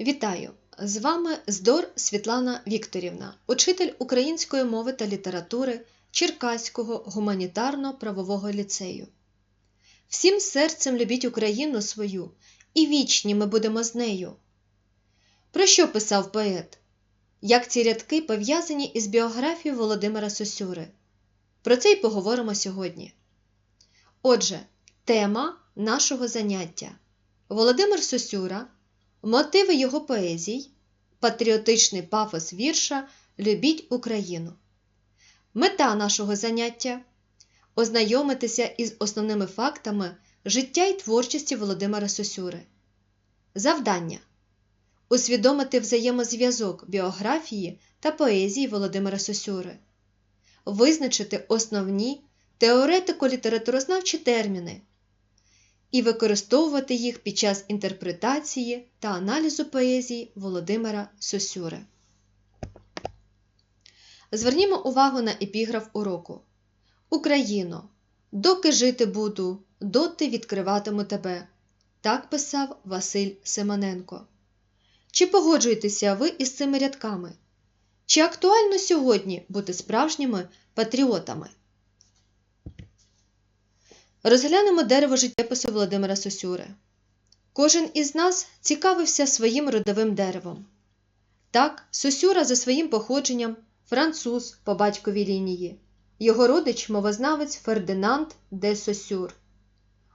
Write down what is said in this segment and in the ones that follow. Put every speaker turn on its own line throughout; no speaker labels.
Вітаю! З вами Здор Світлана Вікторівна, учитель української мови та літератури Черкаського гуманітарно-правового ліцею. Всім серцем любіть Україну свою, і вічні ми будемо з нею. Про що писав поет? Як ці рядки пов'язані із біографією Володимира Сосюри? Про це й поговоримо сьогодні. Отже, тема нашого заняття Володимир Сосюра. Мотиви його поезій, патріотичний пафос вірша Любіть Україну. Мета нашого заняття ознайомитися із основними фактами життя і творчості Володимира Сосюри. Завдання усвідомити взаємозв'язок біографії та поезії Володимира Сосюри, визначити основні теоретико-літературознавчі терміни і використовувати їх під час інтерпретації та аналізу поезії Володимира Сосюри. Звернімо увагу на епіграф уроку. Україно, доки жити буду, доти відкриватиму тебе. Так писав Василь Симоненко. Чи погоджуєтеся ви із цими рядками? Чи актуально сьогодні бути справжніми патріотами? Розглянемо дерево життєпису Володимира Сосюри. Кожен із нас цікавився своїм родовим деревом. Так, Сосюра за своїм походженням француз по батьковій лінії, його родич мовознавець Фердинанд де Сосюр.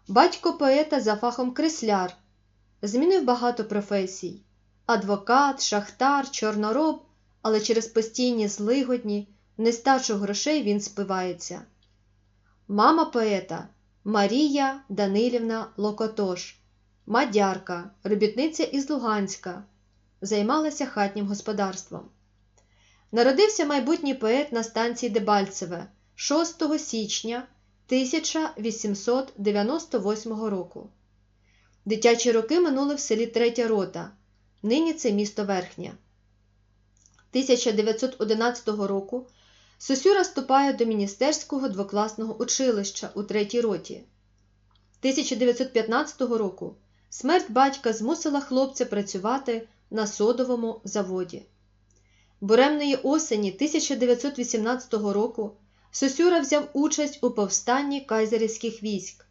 Батько поета за фахом кресляр, змінив багато професій адвокат, шахтар, чорнороб, але через постійні злигодні, нестачу грошей він спивається. Мама поета Марія Данилівна Локотош, мадярка, робітниця із Луганська, займалася хатнім господарством. Народився майбутній поет на станції Дебальцеве 6 січня 1898 року. Дитячі роки минули в селі Третя Рота, нині це місто Верхнє. 1911 року Сосюра вступає до міністерського двокласного училища у третій роті. 1915 року смерть батька змусила хлопця працювати на содовому заводі. Буремної осені 1918 року Сосюра взяв участь у повстанні кайзерівських військ,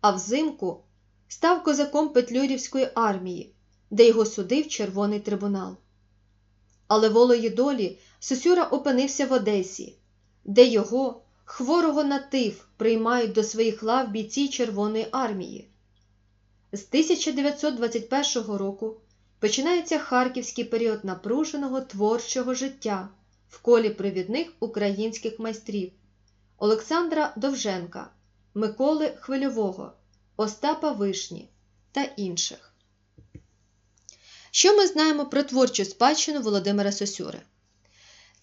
а взимку став козаком Петлюрівської армії, де його судив Червоний трибунал. Але волею долі Сосюра опинився в Одесі, де його, хворого на тиф, приймають до своїх лав бійці Червоної армії. З 1921 року починається харківський період напруженого творчого життя в колі провідних українських майстрів Олександра Довженка, Миколи Хвильового, Остапа Вишні та інших. Що ми знаємо про творчу спадщину Володимира Сосюри?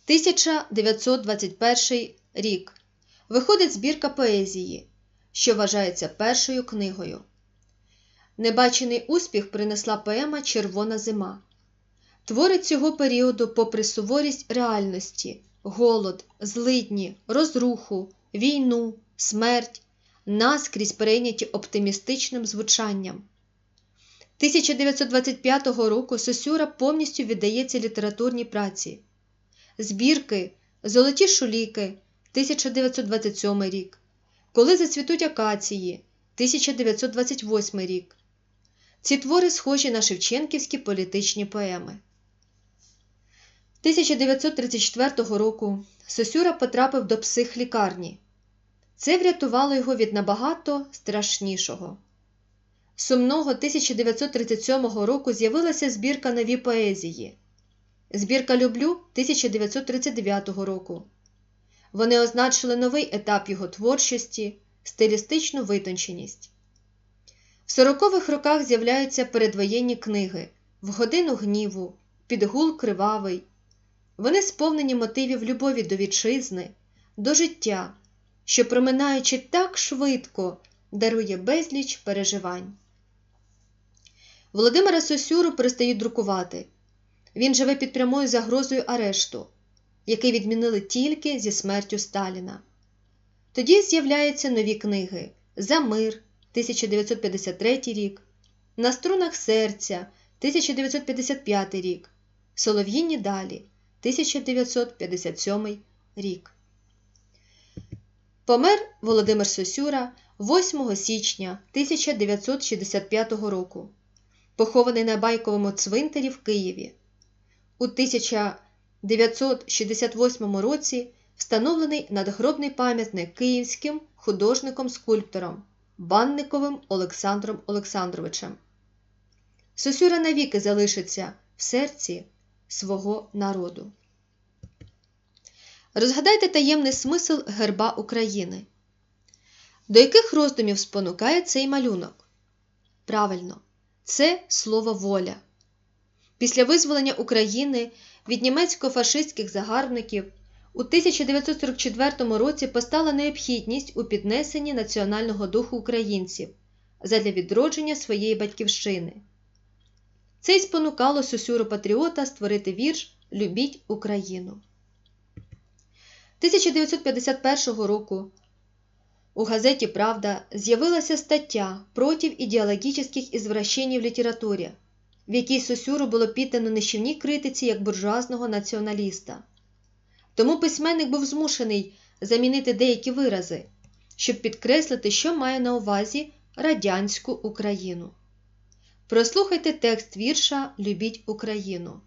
1921 рік виходить збірка поезії, що вважається першою книгою. Небачений успіх принесла поема Червона зима. Твори цього періоду, попри суворість реальності, голод, злидні, розруху, війну, смерть, наскрізь прийняті оптимістичним звучанням. 1925 року Сосюра повністю віддається літературній праці. Збірки Золоті шуліки 1927 рік. Коли зацвітуть акації 1928 рік. Ці твори схожі на Шевченківські політичні поеми. 1934 року Сосюра потрапив до психлікарні. Це врятувало його від набагато страшнішого. Сумного 1937 року з'явилася збірка нові поезії. Збірка Люблю 1939 року. Вони означили новий етап його творчості, стилістичну витонченість. В сорокових роках з'являються передвоєнні книги В годину гніву, Підгул кривавий. Вони сповнені мотивів любові до вітчизни, до життя, що, проминаючи так швидко, дарує безліч переживань. Володимира Сосюру перестають друкувати. Він живе під прямою загрозою арешту, який відмінили тільки зі смертю Сталіна. Тоді з'являються нові книги За мир 1953 рік, На струнах серця 1955 рік. Солов'їні далі 1957 рік. Помер Володимир Сосюра 8 січня 1965 року. Похований на Байковому цвинтарі в Києві. У 1968 році встановлений надгробний пам'ятник київським художником-скульптором Банниковим Олександром Олександровичем. Сосюра навіки залишиться в серці свого народу. Розгадайте таємний смисл герба України. До яких роздумів спонукає цей малюнок? Правильно, це слово воля. Після визволення України від німецько-фашистських загарбників у 1944 році постала необхідність у піднесенні національного духу українців задля відродження своєї батьківщини. Це й спонукало Сосюру Патріота створити вірш Любіть Україну. 1951 року у газеті Правда з'явилася стаття проти ідеологічних ізвращень в літературі, в якій Сосюру було піддано нищівній критиці як буржуазного націоналіста. Тому письменник був змушений замінити деякі вирази, щоб підкреслити, що має на увазі радянську Україну. Прослухайте текст вірша Любіть Україну.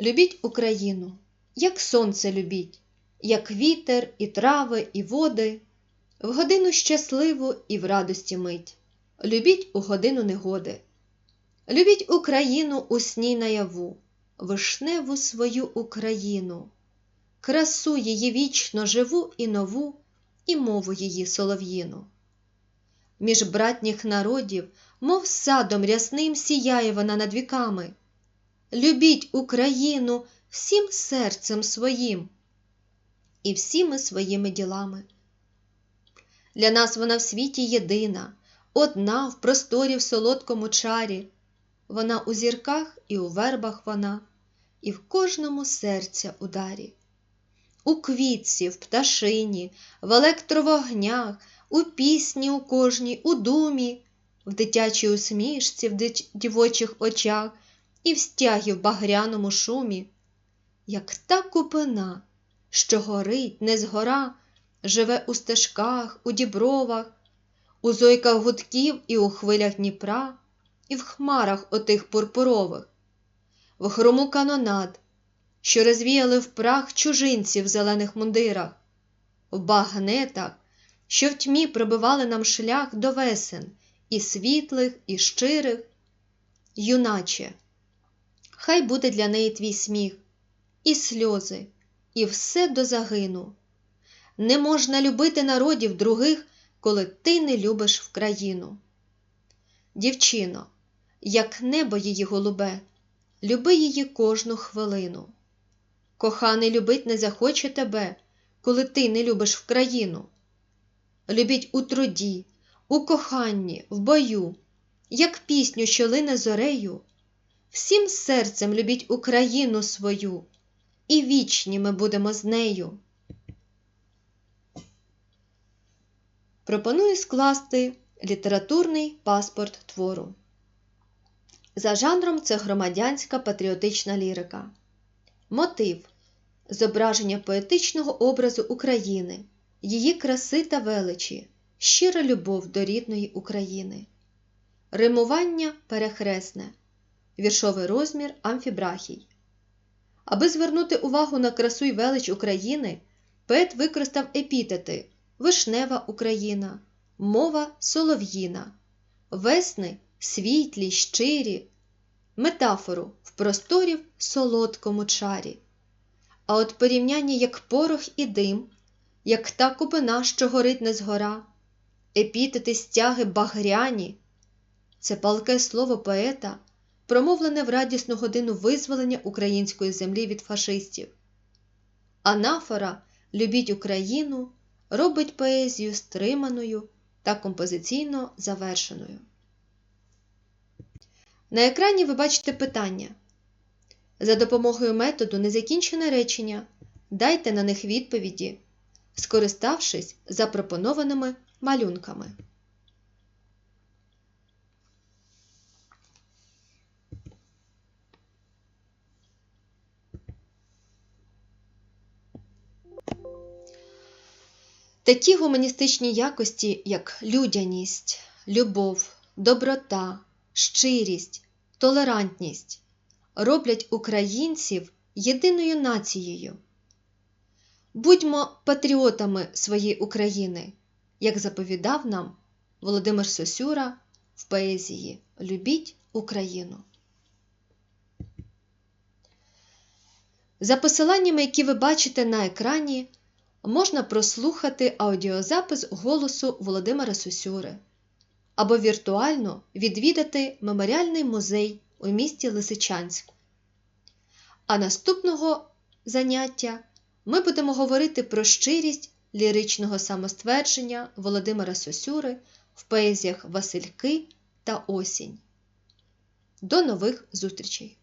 Любіть Україну, як сонце любіть, як вітер, і трави, і води, в годину щасливу і в радості мить. Любіть у годину негоди. Любіть Україну у сні наяву, вишневу свою Україну, красу її вічно живу і нову, і мову її солов'їну. Між братніх народів, мов садом рясним сіяє вона над віками. Любіть Україну всім серцем своїм і всіми своїми ділами. Для нас вона в світі єдина, одна в просторі в солодкому чарі. Вона у зірках і у вербах вона, і в кожному серця ударі. У квітці, в пташині, в електровогнях, у пісні у кожній, у думі, в дитячій усмішці, в дівочих очах і в стягі в багряному шумі, як та купина, що горить не згора, живе у стежках, у дібровах, у зойках гудків і у хвилях Дніпра, і в хмарах отих пурпурових, в хрому канонад, що розвіяли в прах чужинців в зелених мундирах, в багнетах, що в тьмі пробивали нам шлях до весен і світлих, і щирих, юначе, хай буде для неї твій сміх, і сльози, і все до загину. Не можна любити народів других, коли ти не любиш в країну. Дівчино, як небо її голубе, люби її кожну хвилину. Коханий любить не захоче тебе, коли ти не любиш в країну. Любіть у труді, у коханні, в бою, як пісню, що лине зорею. Всім серцем любіть Україну свою, і вічні ми будемо з нею. Пропоную скласти літературний паспорт твору. За жанром це громадянська патріотична лірика. Мотив зображення поетичного образу України, її краси та величі, щира любов до рідної України, римування перехресне, віршовий розмір амфібрахій. Аби звернути увагу на красу й велич України, поет використав епітети Вишнева Україна, мова солов'їна, весни світлі, щирі, метафору в просторі в солодкому чарі. А от порівняння як порох і дим, як та купина, що горить не згора, епітети стяги багряні, це палке слово поета, промовлене в радісну годину визволення української землі від фашистів. Анафора Любіть Україну робить поезію стриманою та композиційно завершеною. На екрані ви бачите питання. За допомогою методу незакінчене речення дайте на них відповіді, скориставшись запропонованими малюнками. Такі гуманістичні якості, як людяність, любов, доброта, щирість, толерантність, роблять українців єдиною нацією. Будьмо патріотами своєї України, як заповідав нам Володимир Сосюра в поезії Любіть Україну. За посиланнями, які ви бачите на екрані, можна прослухати аудіозапис голосу Володимира Сосюри або віртуально відвідати меморіальний музей у місті Лисичанськ. А наступного заняття ми будемо говорити про щирість ліричного самоствердження Володимира Сосюри в поезіях Васильки та Осінь. До нових зустрічей!